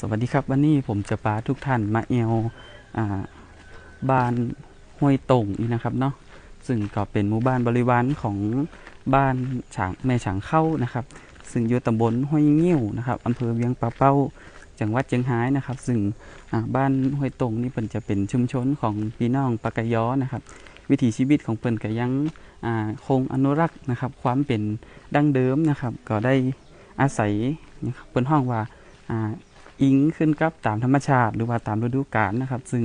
สวัสดีครับวันนี้ผมจะพาทุกท่านมาเอวอ่าบ้านห้วยตงนี่นะครับเนาะซึ่งก็เป็นหมู่บ้านบริวารของบ้านฉางแม่ฉางเข้านะครับ ซึ่งอยู่ตำบลห้วยงิ้วนะครับอำเภอเวียงปะเป้าจังหวัดเชียงรายนะครับ ซึ่งบ้านห้วยตงนี่เปิ่นจะเป็นชุมชนของพี่น้องปากะยอนะครับ วิถีชีวิตของเปิ่นก็ยังคงอนุรักษ์นะครับ ความเป็นดั้งเดิมนะครับ ก็ได้อาศัยเปิ่นห้องว่า อิงขึ้นกับตามธรรมชาติ หรือว่าตามฤดูกาลนะครับ ซึ่ง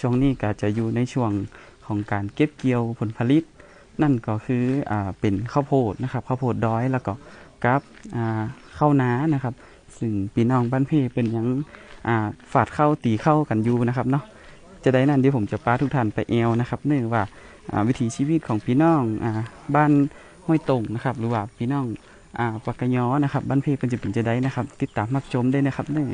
ช่วงนี้ก็จะอยู่ในช่วงของการเก็บเกี่ยวผลผลิต นั่นก็คืออเป็นข้าวโพดนะครับข้าวโพดดอยแล้วก็กับข้าวนานะครับ ซึ่งพี่น้องบ้านพี่เป็นยังอ่าฝาดเข้าตีเข้ากันอยู่นะครับเนาะจะได้นั่นเดี๋ยวผมจะพาทุกท่านไปเอวนะครับเนื่องว่าอ่าวิถีชีวิตของพี่น้องอบ้านห้วยตงนะครับ หรือว่าพี่น้อง อ่าปากกะยอนะครับบ้านพี่เป็นจะเป็นจะได้นะครับ ติดตามรับชมได้นะครับนื่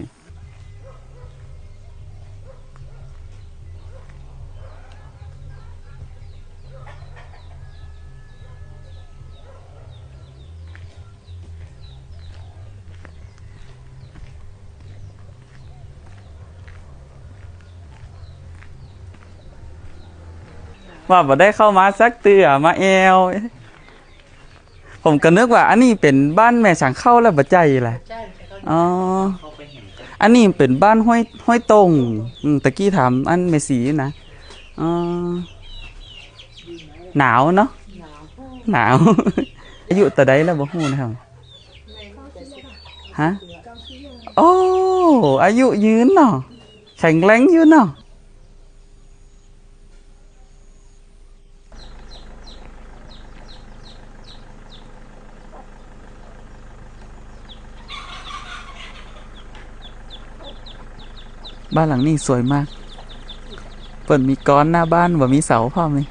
ว่าบ่ได้เข้ามาสักเตือมาแอว ผมก็นึกว่า อันนี้เป็นบ้านแม่ฉางเข้าแล้วบ่ใจแหละใช่ก็อ๋อเข้าไปเห็นกันอันนี้เป็นบ้านห้อยห้อยตรงอืมตะกี้ถามอันเมสีนะอ๋อหนาวเนาะหนาว อายุแต่ใดแล้วบ่ฮู้นะครับฮะโอ้อายุยืนเนาะแข็งแรงอยู่เนาะ บ้านหลังนี้สวยมากเปิดมีก้อนหน้าบ้านว่ามีเสาพ่อมเลย